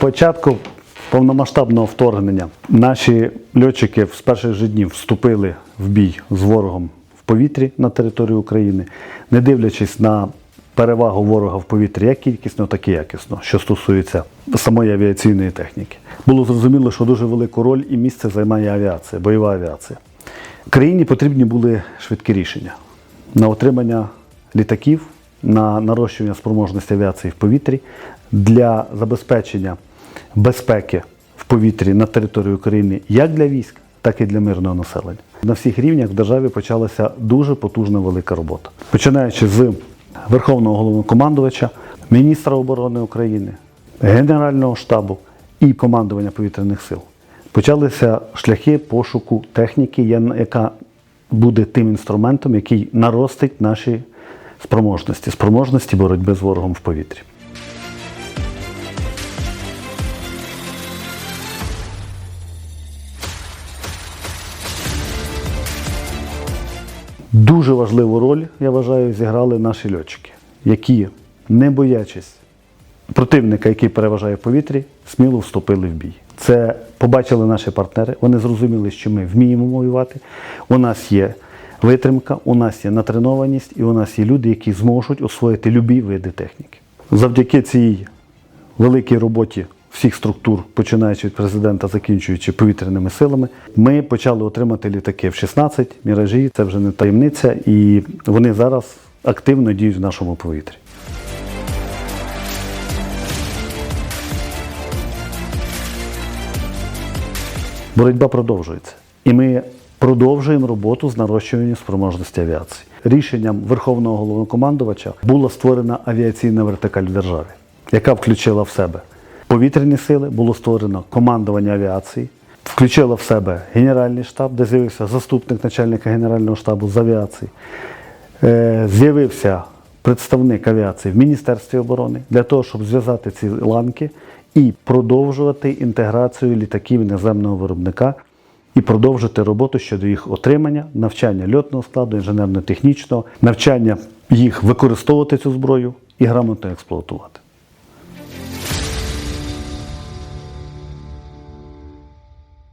початку повномасштабного вторгнення наші льотчики з перших же днів вступили в бій з ворогом в повітрі на території України, не дивлячись на перевагу ворога в повітрі як кількісно, так і якісно, що стосується самої авіаційної техніки. Було зрозуміло, що дуже велику роль і місце займає авіація, бойова авіація. Країні потрібні були швидкі рішення на отримання літаків, на нарощування спроможності авіації в повітрі для забезпечення безпеки в повітрі на території України як для військ, так і для мирного населення. На всіх рівнях в державі почалася дуже потужна велика робота. Починаючи з Верховного головнокомандувача, міністра оборони України, Генерального штабу і командування повітряних сил. Почалися шляхи пошуку техніки, яка буде тим інструментом, який наростить наші спроможності, спроможності боротьби з ворогом в повітрі. Дуже важливу роль, я вважаю, зіграли наші льотчики, які, не боячись противника, який переважає в повітрі, сміло вступили в бій. Це побачили наші партнери. Вони зрозуміли, що ми вміємо воювати. У нас є витримка, у нас є натренованість, і у нас є люди, які зможуть освоїти любі види техніки. Завдяки цій великій роботі всіх структур, починаючи від президента, закінчуючи повітряними силами, ми почали отримати літаки F-16, міражі. Це вже не таємниця, і вони зараз активно діють в нашому повітрі. Боротьба продовжується. І ми продовжуємо роботу з нарощування спроможності авіації. Рішенням Верховного головнокомандувача була створена авіаційна вертикаль в державі, яка включила в себе повітряні сили, було створено командування авіації, включила в себе Генеральний штаб, де з'явився заступник начальника Генерального штабу з авіації. Е, З'явився представник авіації в Міністерстві оборони для того, щоб зв'язати ці ланки і продовжувати інтеграцію літаків іноземного виробника і продовжити роботу щодо їх отримання, навчання льотного складу, інженерно-технічного, навчання їх використовувати цю зброю і грамотно експлуатувати.